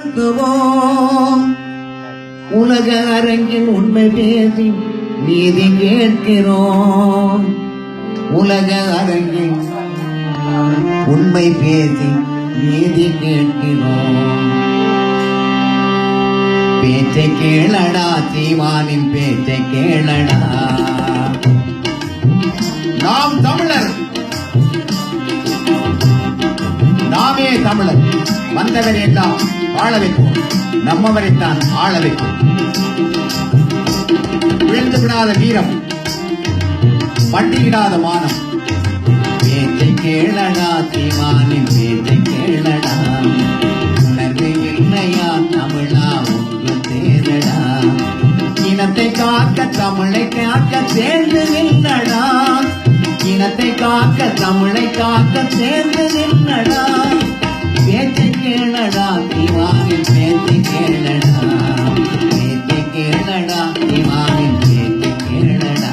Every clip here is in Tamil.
நடத்துவோம் உலக அரங்கில் உண்மை பேசி நீதி கேட்கிறோம். உலக அரங்கில் உண்மை பேசி நீதி கேட்கிறோம். பேச்சை கேளடா சீமானின் பேச்சை கேளடா. நாம் தமிழர் தமிழர் வந்தவரை எல்லாம் வாழ வைப்போம். நம்மவரைத்தான் ஆள வைப்போம். விழுந்து விடாத வீரம் பண்டிகிடாத மானம். பேச்சை கேளடா தீமானின் பேச்சை கேளடா. உணர்வு இல்லையா தமிழா ஒன்று சேரடா இனத்தை காக்க தமிழை காக்க சேர்ந்து நின்றடா இனத்தை காக்க தமிழை காக்க சேர்ந்து நின்றடா பேச்சை கேளடா தீவானின் பேச்சை கேளடா பேச்சை கேளடா தீவானின் பேச்சை கேளடா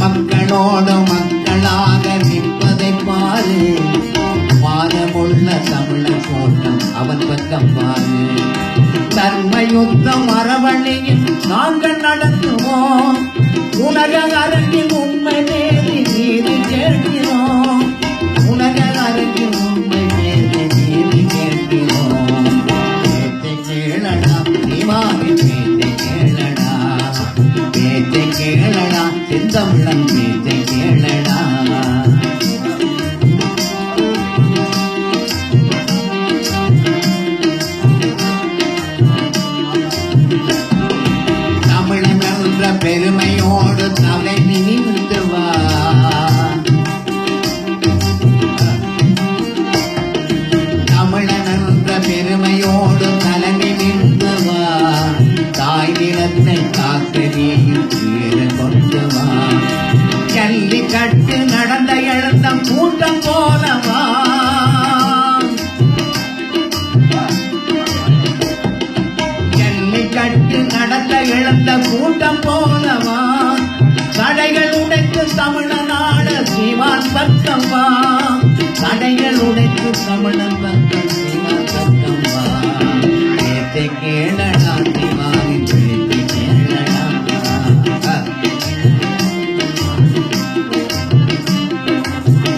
மக்களோடு மக்களாக நிற்பதை பாரு. பாதமுள்ள தமிழர் கூட்டம் அவன் பக்கம் பாரு. யுத்தம் அறவழியில் நாங்கள் நடத்துவோம். உலக அரங்கில் உண்மை நேரி நீதி கேட்கிறோம். உலக அரங்கில் உண்மை நேரி நீதி கேட்கிறோம். பேச்சை கேளடா திவாரி பேச்சை கேளடா. பேச்சை கேளடா செந்தமிழன் பெருமையோடு தலை நிமிர்ந்து வா தமிழன் என்ற பெருமையோடு தலை நிமிர்ந்து வா தாய் நிலத்தை காக்க நீயும் கீழ கொண்டு வா ஜல்லிக்கட்டு உடைத்து தமிழநாட சிவான் பக்கம் வா தடைகள் உடைத்து தமிழன் பக்கம் சிவான் பக்கம் வா பேச்சை கேளடா சிவானின் பேச்சை கேளடா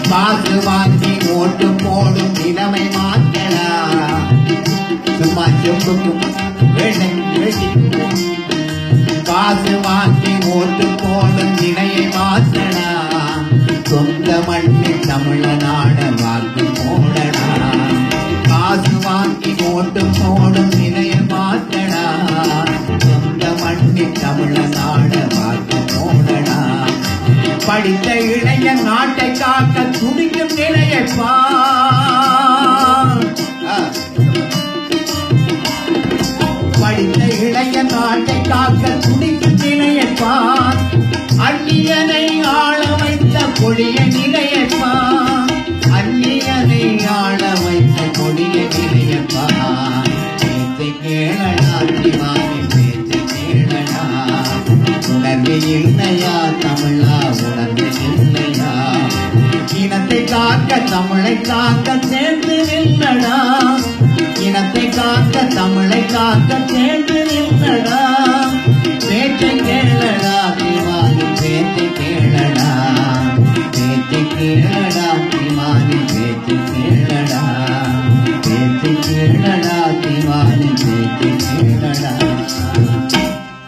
காசு வாங்கி ஓட்டு போடும் நிலைமை மாற்றடா சும்மா செம்புக்கும் வேட்டை வேட்டிக்கும் சொந்த மண்ணில் தமிழநாட வாக்கு போடடா. காசு வாங்கி ஓட்டு போடும் நிலைய மாத்தடா. சொந்த மண்ணில் தமிழநாட வாக்கு போடடா. படித்த இளைய நாட்டை காக்க துடிக்கும் நிலையப்பா படித்த இளைய நாட்டை காக்க துடிக்கும் நிலையப்பா கொடிய நிலையப்பா பார் அந்நியனை ஆள வைத்த கொடிய நிலையப்பா பேத்தை கேளடா திவானி பேத்தை கேளடா. உணர்வு இல்லையா தமிழா உணர்வு இல்லையா இனத்தை காக்க தமிழை காக்க சேர்ந்து நில்லடா. இனத்தை காக்க தமிழை காக்க சேர்ந்து நில்லடா.